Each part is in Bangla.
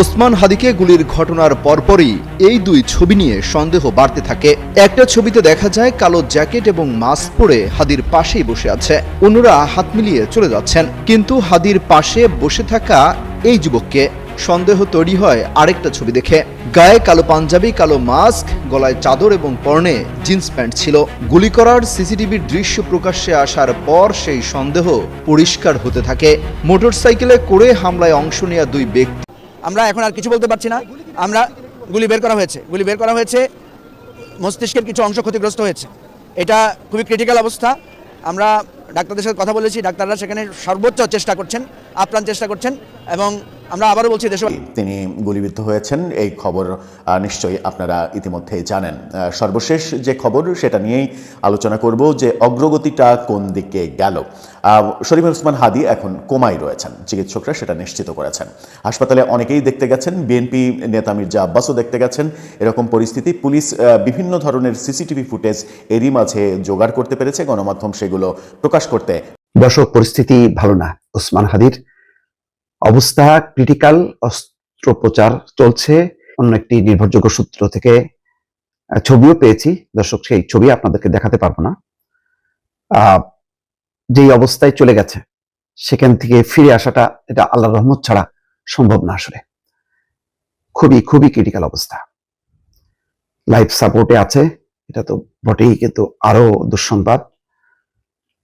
ওসমান হাদিকে গুলির ঘটনার পরপরই এই দুই ছবি নিয়ে সন্দেহ বাড়তে থাকে। একটা ছবিতে দেখা যায় কালো জ্যাকেট এবং মাস্ক পরে হাদির পাশেই বসে আছে। অন্যরা হাত মিলিয়ে চলে যাচ্ছেন। কিন্তু হাদির পাশে বসে থাকা এই যুবককে সন্দেহ তৈরি হয় আরেকটা ছবি দেখে। গায়ে কালো পাঞ্জাবি, কালো মাস্ক, গলায় চাদর এবং পরনে জিন্স প্যান্ট ছিল। গুলি করার সিসিটিভির দৃশ্য প্রকাশ্যে আসার পর সেই সন্দেহ পরিষ্কার হতে থাকে। মোটরসাইকেলে করে হামলায় অংশ নেওয়া দুই ব্যক্তি আমরা এখন আর কিছু বলতে পারছি না। আমরা গুলি বের করা হয়েছে। গুলি বের করা হয়েছে, মস্তিষ্কের কিছু অংশ ক্ষতিগ্রস্ত হয়েছে। এটা খুবই ক্রিটিক্যাল অবস্থা। আমরা ডাক্তারদের সাথে কথা বলেছি, ডাক্তাররা সেখানে সর্বোচ্চ চেষ্টা করছেন, আপ্রাণ চেষ্টা করছেন এবং আমরা আবারও বলছি দেশ তিনি গুলিবিদ্ধ হয়েছেন এই খবর নিশ্চয়ই আপনারা ইতিমধ্যেই জানেন। আহ, সর্বশেষ যে খবর সেটা নিয়েই আলোচনা করব যে অগ্রগতিটা কোন দিকে গেল। শরীফ ওসমান হাদি এখন কোমায় রয়েছেন চিকিৎসকরা সেটা নিশ্চিত করেছেন। হাসপাতালে অনেকেই দেখতে গেছেন বিএনপি নেতা মির্জা আব্বাসও দেখতে গেছেন। এরকম পরিস্থিতি পুলিশ আহ, বিভিন্ন ধরনের সিসিটিভি ফুটেজ এরই মাঝে জোগাড় করতে পেরেছে গণমাধ্যম সেগুলো প্রকাশ করতে। দর্শক পরিস্থিতি ভালো না ওসমান হাদির। অবস্থা ক্রিটিক্যাল অস্ত্রোপচার চলছে। অন্য একটি নির্ভরযোগ্য সূত্র থেকে ছবিও পেয়েছি। দর্শক, সেই ছবি আপনাদেরকে দেখাতে পারব না। যেই অবস্থায় চলে গেছে, সেখান থেকে ফিরে আসাটা এটা আল্লাহ রহমত ছাড়া সম্ভব না আসলে। খুবই খুবই ক্রিটিক্যাল অবস্থা। লাইফ সাপোর্টে আছে, এটা তো বটেই, কিন্তু আরও দুঃসংবাদ।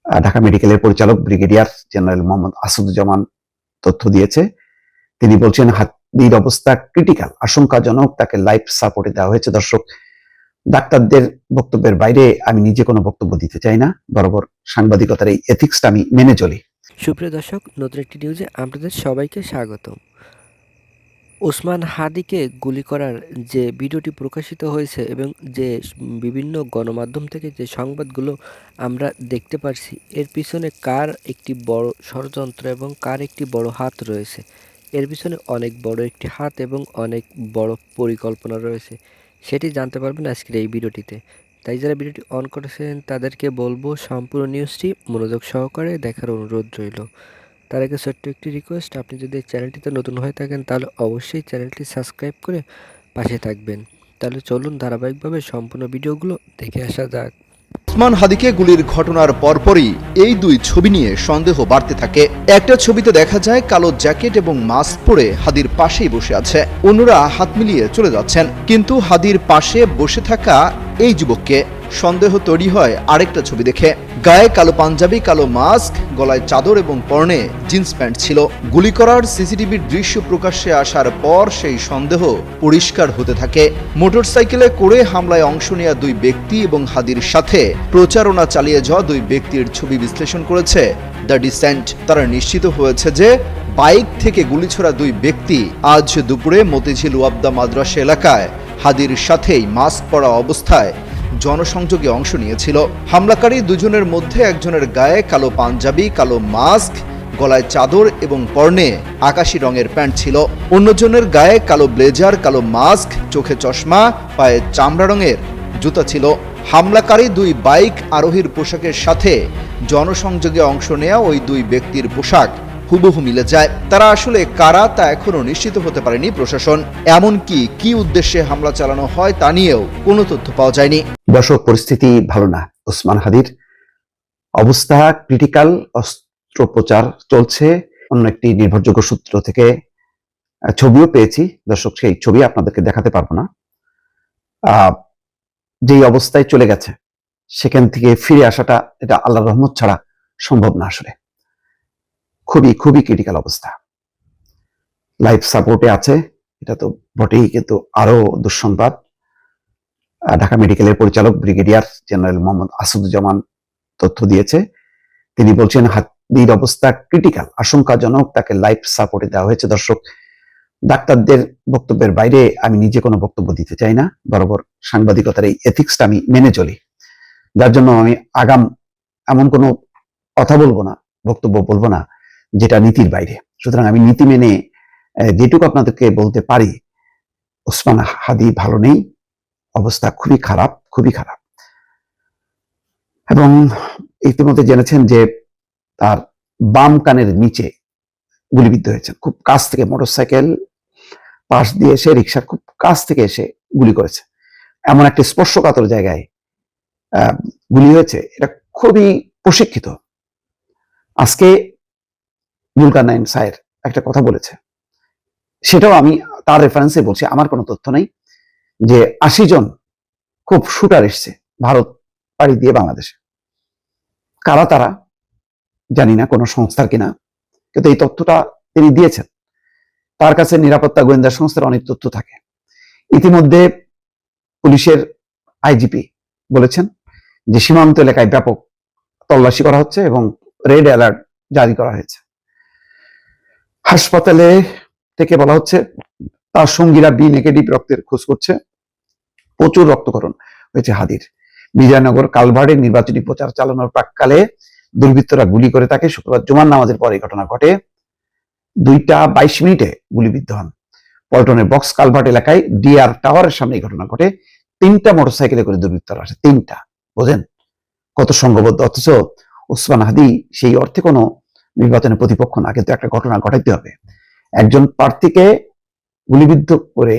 ঢাকা মেডিকেলের পরিচালক ব্রিগেডিয়ার জেনারেল মোহাম্মদ আসাদুজ্জামান তথ্য দিয়েছে। তিনি বলছেন, হাতির অবস্থা ক্রিটিক্যাল আশঙ্কাজনক, তাকে লাইফ সাপোর্টে দেওয়া হয়েছে। দর্শক, ডাক্তারদের বক্তব্যের বাইরে আমি নিজে কোনো বক্তব্য দিতে চাই না। বরাবর সাংবাদিকতার এই এথিক্সটা আমি মেনে চলি। সুপ্রিয় দর্শক, নতুন একটি নিউজে আপনাদের সবাইকে স্বাগতম। ওসমান হাদিকে গুলি করার যে ভিডিওটি প্রকাশিত হয়েছে এবং যে বিভিন্ন গণমাধ্যম থেকে যে সংবাদগুলো আমরা দেখতে পারছি, এর পিছনে কার একটি বড় ষড়যন্ত্র এবং কার একটি বড় হাত রয়েছে? এর পিছনে অনেক বড় একটি হাত এবং অনেক বড় পরিকল্পনা রয়েছে। সেটি জানতে পারবেন আজকের এই ভিডিওটিতে। তাই যারা ভিডিওটি অন করেছেন, তাদেরকে বলব সম্পূর্ণ নিউজটি মনোযোগ সহকারে দেখার অনুরোধ রইল। তার আগে ছোট্ট একটি রিকোয়েস্ট আপনি যদি চ্যানেলটিতে নতুন হয়ে থাকেন, তাহলে অবশ্যই চ্যানেলটি সাবস্ক্রাইব করে পাশে থাকবেন। তাহলে চলুন ধারাবাহিকভাবে সম্পূর্ণ ভিডিওগুলো দেখে আসা যাক। ওসমান হাদিকে গুলির ঘটনার পরপরই এই দুই ছবি নিয়ে সন্দেহ বাড়তে থাকে। একটা ছবিতে দেখা যায় কালো জ্যাকেট এবং মাস্ক পরে হাদির পাশেই বসে আছে। অন্যরা হাত মিলিয়ে চলে যাচ্ছেন। কিন্তু হাদির পাশে বসে থাকা এই যুবককে সন্দেহ তৈরি হয় আরেকটা ছবি দেখে। গায়ে কালো পাঞ্জাবি, কালো মাস্ক, গলায় চাদর এবং পরনে জিন্স প্যান্ট ছিল। গুলি করার সিসিটিভির দৃশ্য প্রকাশ্যে আসার পর সেই সন্দেহ পরিষ্কার হতে থাকে। মোটরসাইকেলে করে হামলায় অংশ নেওয়া দুই ব্যক্তি এবং হাদির সাথে প্রচারণা চালিয়ে যাওয়া দুই ব্যক্তির ছবি বিশ্লেষণ করেছে দ্য ডিসেন্ট। তারা নিশ্চিত হয়েছে যে বাইক থেকে গুলি ছোড়া দুই ব্যক্তি আজ দুপুরে মতিঝিল ওয়াবদা মাদ্রাসা এলাকায় হাদির সাথেই মাস্ক পরা অবস্থায় জনসংযোগে অংশ নিয়েছিল। হামলাকারী দুজনের মধ্যে একজনের গায়ে কালো পাঞ্জাবি, কালো মাস্ক, গলায় চাদর এবং পরনে আকাশি রঙের প্যান্ট ছিল। অন্যজনের গায়ে কালো ব্লেজার, কালো মাস্ক, চোখে চশমা, পায়ে চামড়া রঙের জুতা ছিল। হামলাকারী দুই বাইক আরোহীর পোশাকের সাথে জনসংযোগে অংশ নেওয়া ওই দুই ব্যক্তির পোশাক হুবহু মিলে যায়। তারা আসলে কারা তা এখনও নিশ্চিত হতে পারেনি প্রশাসন। এমনকি কি উদ্দেশ্যে হামলা চালানো হয় তা নিয়েও কোনো তথ্য পাওয়া যায়নি। দর্শক, পরিস্থিতি ভালো না, ওসমান হাদির। অবস্থা ক্রিটিক্যাল, অস্ত্রোপচার চলছে। অন্য একটি নির্ভরযোগ্য সূত্র থেকে ছবিও পেয়েছি। দর্শক, সেই ছবি আপনাদেরকে দেখাতে পারব না। যেই অবস্থায় চলে গেছে, সেখান থেকে ফিরে আসাটা এটা আল্লাহ রহমত ছাড়া সম্ভব না আসলে। খুবই খুবই ক্রিটিক্যাল অবস্থা। লাইফ সাপোর্টে আছে, এটা তো বটেই, কিন্তু আরও দুঃসংবাদ। ঢাকা মেডিকেলের পরিচালক ব্রিগেডিয়ার জেনারেল মোহাম্মদ আসাদুজ্জামান তথ্য দিয়েছে। তিনি বলছেন, হাতির অবস্থা ক্রিটিক্যাল আশঙ্কাজনক, তাকে লাইফ সাপোর্টে দেওয়া হয়েছে। দর্শক, ডাক্তারদের বক্তব্যের বাইরে আমি নিজে কোনো বক্তব্য দিতে চাই না, বরাবর সাংবাদিকতার এই এথিক্সটা আমি মেনে চলি। যার জন্য আমি আগাম এমন কোনো কথা বলব না, বক্তব্য বলব না যেটা নীতির বাইরে। সুতরাং আমি নীতি মেনে যেটুকু আপনাদেরকে বলতে পারি, ওসমান হাদি ভালো নেই, অবস্থা খুবই খারাপ খুবই খারাপ। এবং ইতিমধ্যে জেনেছেন যে তার বাম কানের নিচে গুলিবিদ্ধ হয়েছে। খুব কাছ থেকে মোটরসাইকেল পাশ দিয়ে এসে রিক্সার খুব কাছ থেকে এসে গুলি করেছে। এমন একটি স্পর্শকাতর জায়গায় গুলি হয়েছে। এটা খুবই প্রশিক্ষিত। আজকে জুলকার নাইন সাহের একটা কথা বলেছে। সেটাও আমি তার রেফারেন্সে বলছি, আমার কোনো তথ্য নেই যে আশি জন খুব শুটার এসছে ভারত পাড়ি দিয়ে বাংলাদেশে। কারা তারা জানি না, কোনো সংস্থার কিনা, কিন্তু এই তথ্যটা তিনি দিয়েছেন। তার কাছে নিরাপত্তা গোয়েন্দা সংস্থার অনেক তথ্য থাকে। ইতিমধ্যে পুলিশের আইজিপি বলেছেন যে সীমান্ত এলাকায় ব্যাপক তল্লাশি করা হচ্ছে এবং রেড অ্যালার্ট জারি করা হয়েছে। হাসপাতালে থেকে বলা হচ্ছে, তার সঙ্গীরা বি নেগেটিভ রক্তের খোঁজ করছে। প্রচুর রক্তকরণ হয়েছে হাদির। বিজয়নগর কালভার্ডে নির্বাচনী প্রচার চালানোর প্রাককালে দুর্বৃত্তরা গুলি করে তাকে শুক্রবার জুমার নামাজের পরে ঘটনা ঘটে। দুইটা বাইশ মিনিটে গুলিবিদ্ধ হন। পল্টনের বক্স কালভার্ট এলাকায় ডিআর টাওয়ারের সামনে এই ঘটনা ঘটে। তিনটা মোটরসাইকেলে করে দুর্বৃত্তরা আসে। তিনটা, বোঝেন? কত সংঘবদ্ধ। অথচ ওসমান হাদি সেই অর্থে কোনো নির্বাচনের প্রতিপক্ষ না, কিন্তু একটা ঘটনা ঘটাইতে হবে। একজন প্রার্থীকে গুলিবিদ্ধ করে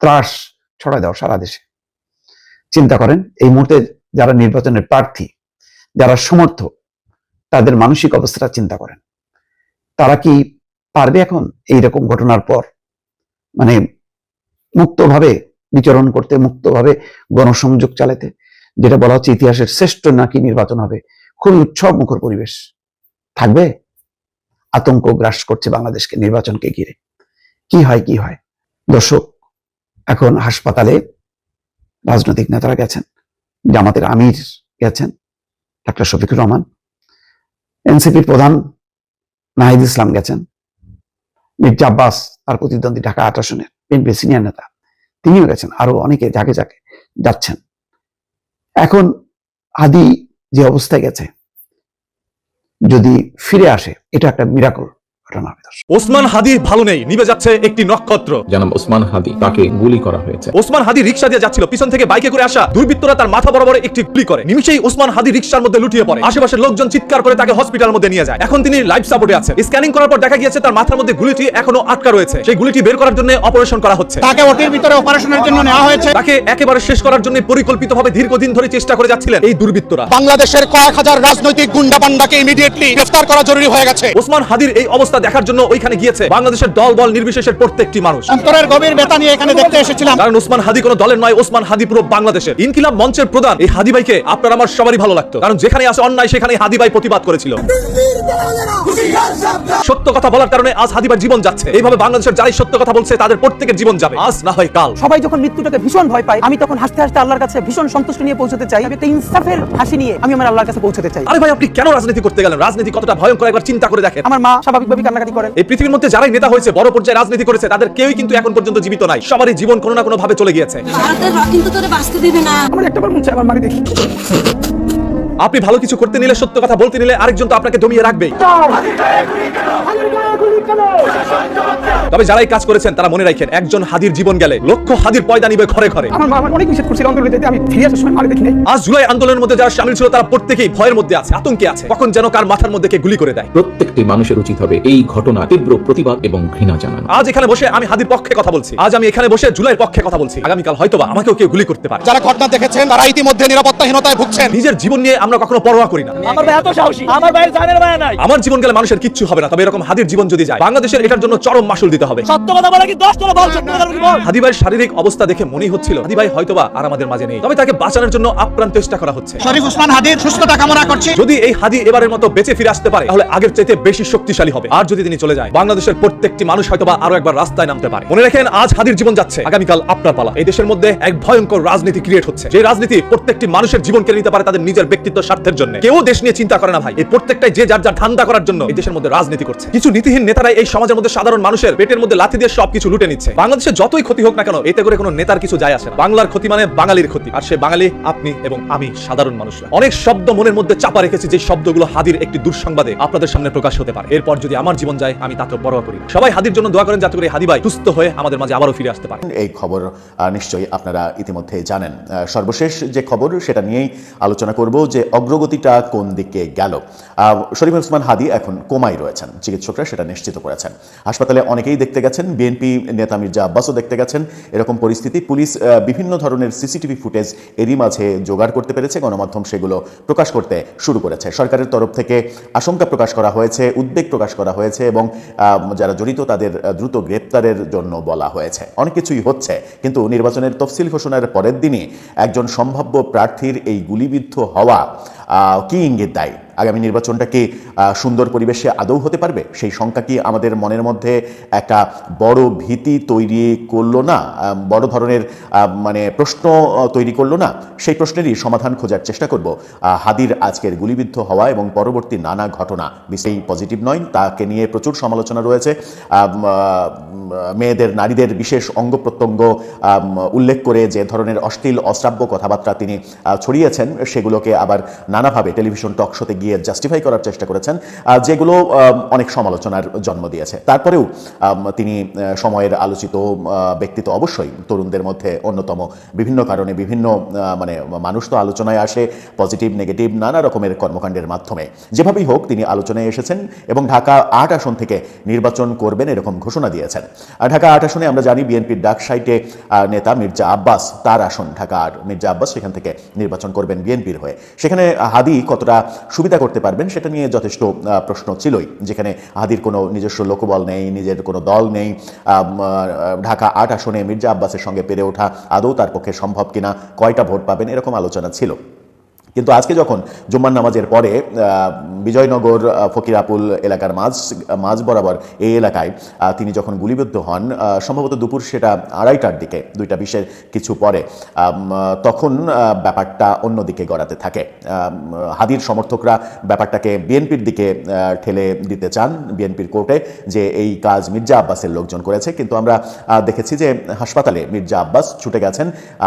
ত্রাস ছড়ায় দেওয়া সারা দেশে। চিন্তা করেন, এই মুহূর্তে যারা নির্বাচনের প্রার্থী, যারা সমর্থক, তাদের মানসিক অবস্থাটা চিন্তা করেন। তারা কি পারবে এখন এইরকম ঘটনার পর? মানে মুক্তভাবে বিচরণ করতে, মুক্তভাবে গণসংযোগ চালাতে, যেটা বলা হচ্ছে ইতিহাসের শ্রেষ্ঠ নাকি নির্বাচন হবে, খুবই উৎসব মুখর পরিবেশ। থাকবে? আতঙ্ক গ্রাস করছে বাংলাদেশকে নির্বাচনকে ঘিরে। কি হয় কি হয়? দর্শক, এখন হাসপাতালে রাজনৈতিক নেতারা গেছেন, জামাতের আমির গেছেন, ডাক্তার শফিকুর রহমান, এনসিপির প্রধান নাহিদ ইসলাম গেছেন, মির্জা আব্বাস তার প্রতিদ্বন্দ্বী ঢাকা আট বিএনপি সিনিয়র নেতা, তিনিও গেছেন আরও অনেকে যাকে যাকে যাচ্ছেন। এখন আদি যে অবস্থায় গেছে যদি ফিরে আসে এটা একটা মিরাকল ঘটনা ওসমান হাদি ভালো নেই নিভে যাচ্ছে একটি নক্ষত্র। জানাব ওসমান হাদি তাকে গুলি করা হয়েছে। ওসমান হাদি রিক্সা দিয়ে যাচ্ছিল পিছন থেকে বাইকে করে আসা দুর্বৃত্তরা তার মাথা বরাবর একটি গুলি করে। নিমিশেই ওসমান হাদি রিক্সার মধ্যে লুটিয়ে পড়ে। আশেপাশের লোকজন চিৎকার করে তাকে হসপিটালের মধ্যে নিয়ে যায়। এখন তিনি লাইফ সাপোর্টে আছে স্ক্যানিং করার পর দেখা গিয়েছে তার মাথার মধ্যে গুলিটি এখনও আটকা রয়েছে। সেই গুলিটি বের করার জন্য অপারেশন করা হচ্ছে। তাকে ওটির ভিতরে অপারেশনের জন্য নেওয়া হয়েছে। তাকে একেবারে শেষ করার জন্য পরিকল্পিতভাবে দীর্ঘদিন ধরে চেষ্টা করে যাচ্ছিলেন এই দুর্বৃত্তরা। বাংলাদেশের কয়েক হাজার রাজনৈতিক গুন্ডা পান্ডাকে ইমিডিয়েটলি গ্রেফতার করা জরুরি হয়ে গেছে। ওসমান হাদির এই অবস্থা দেখার জন্য ওইখানে গিয়েছে। বাংলাদেশের দল বল নির্বিশেষের প্রত্যেকটি মানুষ। অন্তরের গভীর ব্যথা নিয়ে এখানে দেখতে এসেছিলাম। কারণ ওসমান হাদি কোনো দলের নয় ওসমান হাদি পুরো বাংলাদেশের। ইনকিলাব মঞ্চের প্রধান এই হাদি ভাইকে আপনার আমার সবারই ভালো লাগতো। কারণ যেখানে আছে অন্যায় সেখানে হাদি ভাই প্রতিবাদ করেছিল। সত্য কথা বলার কারণে আজ হাদি ভাই জীবন যাচ্ছে। এইভাবে বাংলাদেশের যারাই সত্য কথা বলছে তাদের প্রত্যেকের জীবন যাবে। আজ না হয় কাল। সবাই যখন মৃত্যুটাকে ভীষণ ভয় পায় আমি তখন হাসতে হাসতে আল্লাহর কাছে ভীষণ সন্তুষ্টি নিয়ে পৌঁছতে চাই। আমি একটা ইনসাফের হাসি নিয়ে আমি আমার আল্লাহর কাছে পৌঁছতে চাই। আরে ভাই আপনি কেন রাজনীতি করতে গেলেন? রাজনীতি কতটা ভয়ঙ্কর একবার চিন্তা করে দেখেন। আমার মা স্বাভাবিকভাবে কান্নাকাটি করেন। এই পৃথিবীর মধ্যে যারাই নেতা হয়েছে বড় পর্যায়ে রাজনীতি করেছে তাদের কেউই কিন্তু এখন পর্যন্ত জীবিত নাই। সবারই জীবন কোনো না কোনো ভাবে চলে গিয়েছে। কিন্তু তোরে বাঁচতে দিবে না। আমার একটা মন চায় আমার মাকে দেখি। আপনি ভালো কিছু করতে নিলে সত্য কথা বলতে নিলে আরেকজন তো আপনাকে দমিয়ে রাখবেই। তবে যারাই কাজ করেছেন তারা মনে রাখেন একজন হাদির জীবন গেলে লক্ষ হাদির পয়দা নিবে ঘরে ঘরে। আমার মা অনেক নিষেধ করছিল অন্তর আমি ফিরে আসার সময় মাকে দেখি নাই। আজ জুলাই আন্দোলনের মধ্যে যারা সামিল ছিল তারা প্রত্যেকেই ভয়ের মধ্যে আছে আতঙ্কে আছে। কখন যেন কার মাথার মধ্যে কে গুলি করে দেয়। প্রত্যেকটি মানুষের উচিত হবে এই ঘটনা তীব্র প্রতিবাদ এবং ঘৃণা জানানো। আজ এখানে বসে আমি হাদির পক্ষে কথা বলছি। আজ আমি এখানে বসে জুলাইয়ের পক্ষে কথা বলছি। আগামীকাল হয়তোবা আমাকেও কেউ গুলি করতে পারে। যারা ঘটনা দেখেছেন তারা ইতিমধ্যে নিরাপত্তাহীনতায় ভুগছেন। নিজের জীবন নিয়ে আমরা কখনো পরোয়া করি না। আমার ভাই এত সাহসী আমার ভাইয়ের জানের ভাই নাই। আমার জীবন গেলে মানুষের কিচ্ছু হবে না। তবে এরকম হাদির জীবন যদি যায়। বাংলাদেশের এটার জন্য চরম মাসুল দিতে হবে। সত্য কথা বলা কি দশ টাকা বল সত্য কথা বলা কি বল? হাদিবাইয়ের শারীরিক অবস্থা দেখে মনেই হচ্ছিল হাদিবাই হয়তোবা আর আমাদের মাঝে নেই। তবে তাকে বাঁচানোর জন্য আপ্রাণ চেষ্টা করা হচ্ছে। শরীফ ওসমান হাদির সুস্থতা কামনা করছি। যদি এই হাদি এবারের মতো বেঁচে ফিরে আসতে পারে তাহলে আগের চাইতে বেশি শক্তিশালী হবে। আর যদি তিনি চলে যায় বাংলাদেশের প্রত্যেকটি মানুষ হয়তোবা আরও একবার রাস্তায় নামতে পারে। মনে রাখেন আজ হাদির জীবন যাচ্ছে। আগামীকাল আপনার পালা। এই দেশের মধ্যে এক ভয়ঙ্কর রাজনীতি ক্রিয়েট হচ্ছে। যে রাজনীতি প্রত্যেকটি মানুষের জীবন কেড়ে নিতে পারে তাদের নিজের ব্যক্তিত্ব স্বার্থের জন্য। কেউ দেশ নিয়ে চিন্তা করে না ভাই। এই প্রত্যেকটাই যে যার যার ধান্দা করার জন্য এই দেশের মধ্যে রাজনীতি করছে। কিছু নীতিহীন নেতারাই এই সমাজের মধ্যে সাধারণ মানুষের পেটের মধ্যে লাথি দিয়ে সবকিছু লুটে নিচ্ছে। বাংলাদেশে যতই ক্ষতি হোক না কেন, এতে করে কোনো নেতার কিছু যায় আসে বাংলার ক্ষতি মানে বাঙালির ক্ষতি। আর সে বাঙালি, আপনি এবং আমি সাধারণ মানুষরা অনেক শব্দ মনের মধ্যে চাপা রেখেছি যে শব্দগুলো হাদির একটি দুঃসংবাদে আপনাদের সামনে প্রকাশ হতে পারে। এরপর যদি আমার জীবন যায়, আমি তাতে বড় করি। সবাই হাদির জন্য দোয়া করেন যাতে করে হাদি ভাই সুস্থ হয়ে আমাদের মাঝে আবারও ফিরে আসতে পারে। এই খবর নিশ্চয়ই আপনারা ইতিমধ্যে জানেন। সর্বশেষ যে খবর, সেটা নিয়েই আলোচনা করব যে অগ্রগতিটা কোন দিকে গেল। শরীফ ওসমান হাদি এখন কোমায় রয়েছেন। চিকিৎসকরা সেটা নিশ্চিত নিশ্চিত করেছেন। হাসপাতালে অনেকেই দেখতে গেছেন, বিএনপি নেতা মির্জা আব্বাসও দেখতে গেছেন। এরকম পরিস্থিতি পুলিশ বিভিন্ন ধরনের সিসিটিভি ফুটেজ এরই মাঝে জোগাড় করতে পেরেছে, গণমাধ্যম সেগুলো প্রকাশ করতে শুরু করেছে। সরকারের তরফ থেকে আশঙ্কা প্রকাশ করা হয়েছে, উদ্বেগ প্রকাশ করা হয়েছে এবং যারা জড়িত তাদের দ্রুত গ্রেপ্তারের জন্য বলা হয়েছে। অনেক কিছুই হচ্ছে, কিন্তু নির্বাচনের তফসিল ঘোষণার পরের দিনই একজন সম্ভাব্য প্রার্থীর এই গুলিবিদ্ধ হওয়া কি ইঙ্গিত দেয়? আগামী নির্বাচনটা কি সুন্দর পরিবেশে আদৌ হতে পারবে? সেই শঙ্কা কি আমাদের মনের মধ্যে একটা বড় ভীতি তৈরি করল না? বড় ধরনের মানে প্রশ্ন তৈরি করল না? সেই প্রশ্নেরই সমাধান খোঁজার চেষ্টা করব। হাদির আজকের গুলিবিদ্ধ হওয়া এবং পরবর্তী নানা ঘটনা। বিশেষ পজিটিভ নয়, তাকে নিয়ে প্রচুর সমালোচনা রয়েছে। মেয়েদের, নারীদের বিশেষ অঙ্গ প্রত্যঙ্গ উল্লেখ করে যে ধরনের অশ্লীল, অশ্রাব্য কথাবার্তা তিনি ছড়িয়েছেন, সেগুলোকে আবার নানাভাবে টেলিভিশন টক শোতে গিয়ে জাস্টিফাই করার চেষ্টা করেছেন যেগুলো অনেক সমালোচনার জন্ম দিয়েছে। তারপরেও তিনি সময়ের আলোচিত ব্যক্তিত্ব অবশ্যই, তরুণদের মধ্যে অন্যতম। বিভিন্ন কারণে বিভিন্ন মানে মানুষ তো আলোচনায় আসে পজিটিভ নেগেটিভ নানা রকমের কর্মকাণ্ডের মাধ্যমে। যেভাবেই হোক, তিনি আলোচনায় এসেছেন এবং ঢাকা আট আসন থেকে নির্বাচন করবেন এরকম ঘোষণা দিয়েছেন। আর ঢাকা আট আসনে আমরা জানি বিএনপির ডাক সাইটে নেতা মির্জা আব্বাস, তার আসন ঢাকা আট মির্জা আব্বাস সেখান থেকে নির্বাচন করবেন বিএনপির হয়ে। সেখানে হাদি কতটা সুবিধা করতে পারবেন সেটা নিয়ে যথেষ্ট প্রশ্ন ছিলই, যেখানে হাদির কোনো নিজস্ব লোকবল নেই, নিজের কোনো দল নেই ঢাকা আট আসনে মির্জা আব্বাসের সঙ্গে পেরে ওঠা আদৌ তার পক্ষে সম্ভব কিনা, কয়টা ভোট পাবেন এরকম আলোচনা ছিল। কিন্তু আজকে যখন জুম্মার নামাজের পরে বিজয়নগর ফকিরাপুল এলাকার মাঝ মাঝ বরাবর এই এলাকায় তিনি যখন গুলিবিদ্ধ হন সম্ভবত দুপুর সেটা আড়াইটার দিকে, দুইটা বিশের কিছু পরে তখন ব্যাপারটা অন্যদিকে গড়াতে থাকে। হাদির সমর্থকরা ব্যাপারটাকে বিএনপির দিকে ঠেলে দিতে চান বিএনপির কোর্টে যে এই কাজ মির্জা আব্বাসের লোকজন করেছে। কিন্তু আমরা দেখেছি যে হাসপাতালে মির্জা আব্বাস ছুটে গেছেন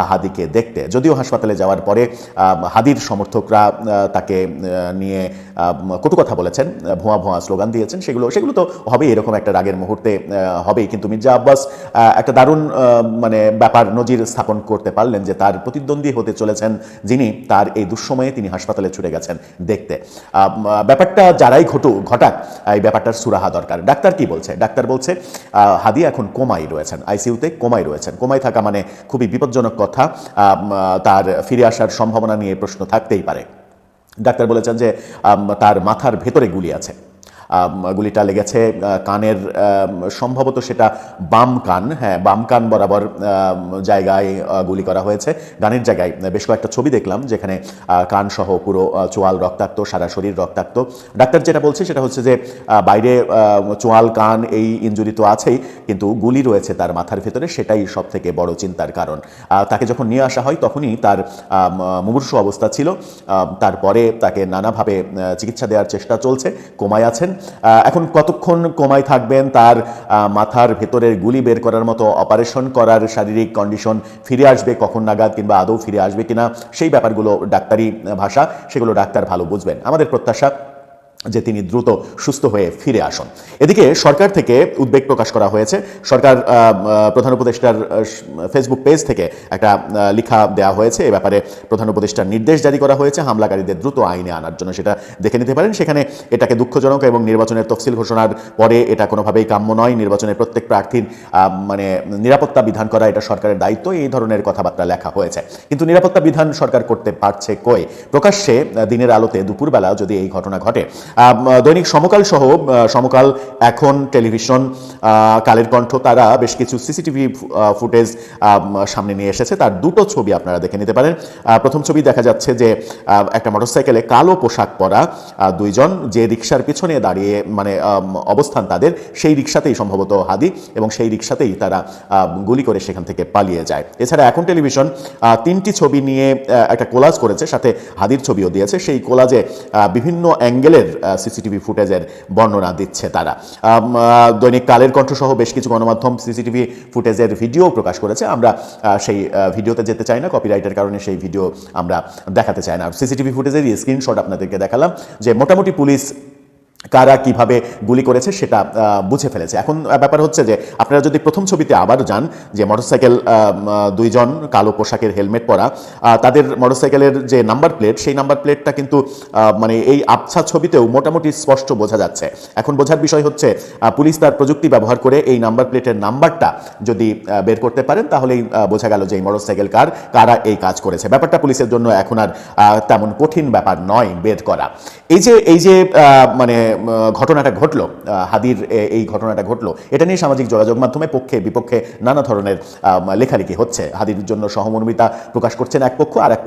হাদিকে দেখতে। যদিও হাসপাতালে যাওয়ার পরে হাদির সমর্থকরা তাকে নিয়ে কটু কথা বলেছেন ভুয়া ভুয়া স্লোগান দিয়েছেন, সেগুলো সেগুলো তো হবেই, এরকম একটা রাগের মুহূর্তে হবেই। কিন্তু মির্জা আব্বাস একটা দারুণ মানে ব্যাপার নজির স্থাপন করতে পারলেন যে তার প্রতিদ্বন্দ্বী হতে চলেছেন যিনি, তার এই দুঃসময়ে তিনি হাসপাতালে ছুটে গেছেন দেখতে। ব্যাপারটা যারাই ঘটু, ঘটাক এই ব্যাপারটার সুরাহা দরকার। ডাক্তার কি বলছে? ডাক্তার বলছে হাদি এখন কোমাই রয়েছেন, আইসিইউতে কোমাই রয়েছেন। কোমাই থাকা মানে খুবই বিপজ্জনক কথা। তার ফিরে আসার সম্ভাবনা নিয়ে প্রশ্ন থাকতেই পারে। ডাক্তার বলেছেন যে তার মাথার ভেতরে গুলি আছে। গুলিটা লেগেছে কানের সম্ভবত সেটা বাম কান হ্যাঁ বাম কান বরাবর জায়গায় গুলি করা হয়েছে। গানের জায়গায় বেশ কয়েকটা ছবি দেখলাম যেখানে কান সহ পুরো চোয়াল রক্তাক্ত, সারা শরীর রক্তাক্ত। ডাক্তার যেটা বলছে সেটা হচ্ছে যে বাইরে চোয়াল, কান এই ইঞ্জুরি তো আছেই, কিন্তু গুলি রয়েছে তার মাথার ভেতরে, সেটাই সব থেকে বড় চিন্তার কারণ। তাকে যখন নিয়ে আসা হয় তখনই তার মুমূর্ষু অবস্থা ছিল। তারপরে তাকে নানাভাবে চিকিৎসা দেওয়ার চেষ্টা চলছে, কোমায় আছেন। এখন কতক্ষণ কোমায় থাকবেন তার মাথার ভেতরের গুলি বের করার মতো অপারেশন করার শারীরিক কন্ডিশন ফিরে আসবে কখন নাগাদ কিংবা আদৌ ফিরে আসবে কিনা, সেই ব্যাপারগুলো ডাক্তারি ভাষা, সেগুলো ডাক্তার ভালো বুঝবেন। আমাদের প্রত্যাশা যে তিনি দ্রুত সুস্থ হয়ে ফিরে আসুন। এদিকে সরকার থেকে উদ্বেগ প্রকাশ করা হয়েছে। সরকার প্রধান উপদেষ্টার ফেসবুক পেজ থেকে একটা লেখা দেওয়া হয়েছে। এ ব্যাপারে প্রধান উপদেষ্টার নির্দেশ জারি করা হয়েছে হামলাকারীদের দ্রুত আইনে আনার জন্য। সেটা দেখে নিতে পারেন। সেখানে এটাকে দুঃখজনক এবং নির্বাচনের তফসিল ঘোষণার পরে এটা কোনোভাবেই কাম্য নয়। নির্বাচনের প্রত্যেক প্রার্থীর মানে নিরাপত্তা বিধান করা এটা সরকারের দায়িত্ব। এই ধরনের কথাবার্তা লেখা হয়েছে। কিন্তু নিরাপত্তা বিধান সরকার করতে পারছে কই? প্রকাশ্যে দিনের আলোতে দুপুরবেলা যদি এই ঘটনা ঘটে দৈনিক সমকাল সহ সমকাল এখন টেলিভিশন কালের কণ্ঠ তারা বেশ কিছু সিসিটিভি ফুটেজ সামনে নিয়ে এসেছে। তার দুটো ছবি আপনারা দেখে নিতে পারেন। প্রথম ছবি দেখা যাচ্ছে যে একটা মোটরসাইকেলে কালো পোশাক পরা দুইজন যে রিক্সার পিছনে দাঁড়িয়ে মানে অবস্থান তাদের, সেই রিক্সাতেই সম্ভবত হাদি এবং সেই রিক্সাতেই তারা গুলি করে সেখান থেকে পালিয়ে যায়। এছাড়া এখন টেলিভিশন তিনটি ছবি নিয়ে একটা কোলাজ করেছে, সাথে হাদির ছবিও দিয়েছে। সেই কোলাজে বিভিন্ন অ্যাঙ্গেলের সিসিটিভি ফুটেজের বর্ণনা দিচ্ছে তারা। দৈনিক কালের কণ্ঠসহ বেশ কিছু গণমাধ্যম সিসিটিভি ফুটেজের ভিডিও প্রকাশ করেছে। আমরা সেই ভিডিওতে যেতে চাই না কপিরাইটের কারণে সেই ভিডিও আমরা দেখাতে চাই না। সিসিটিভি ফুটেজের স্ক্রিনশট আপনাদেরকে দেখালাম যে মোটামুটি পুলিশ কারা কীভাবে গুলি করেছে সেটা বুঝে ফেলেছে। এখন ব্যাপার হচ্ছে যে, আপনারা যদি প্রথম ছবিতে আবার যান, যে মোটরসাইকেল দুইজন কালো পোশাকের হেলমেট পরা তাদের মোটরসাইকেলের যে নাম্বার প্লেট, সেই নাম্বার প্লেটটা কিন্তু মানে এই আবছা ছবিতেও মোটামুটি স্পষ্ট বোঝা যাচ্ছে। এখন বোঝার বিষয় হচ্ছে পুলিশ তার প্রযুক্তি ব্যবহার করে এই নাম্বার প্লেটের নাম্বারটা যদি বের করতে পারেন, তাহলেই বোঝা গেল যে এই মোটরসাইকেল কার, কারা এই কাজ করেছে। ব্যাপারটা পুলিশের জন্য এখন আর তেমন কঠিন ব্যাপার নয় বের করা। এই যে এই যে মানে ঘটনাটা ঘটল হাদির এই ঘটনাটা ঘটলো। এটা নিয়ে সামাজিক যোগাযোগ মাধ্যমে পক্ষে বিপক্ষে নানা ধরনের লেখালেখি হচ্ছে। হাদির জন্য সহমর্মিতা প্রকাশ করছেন এক পক্ষ আর এক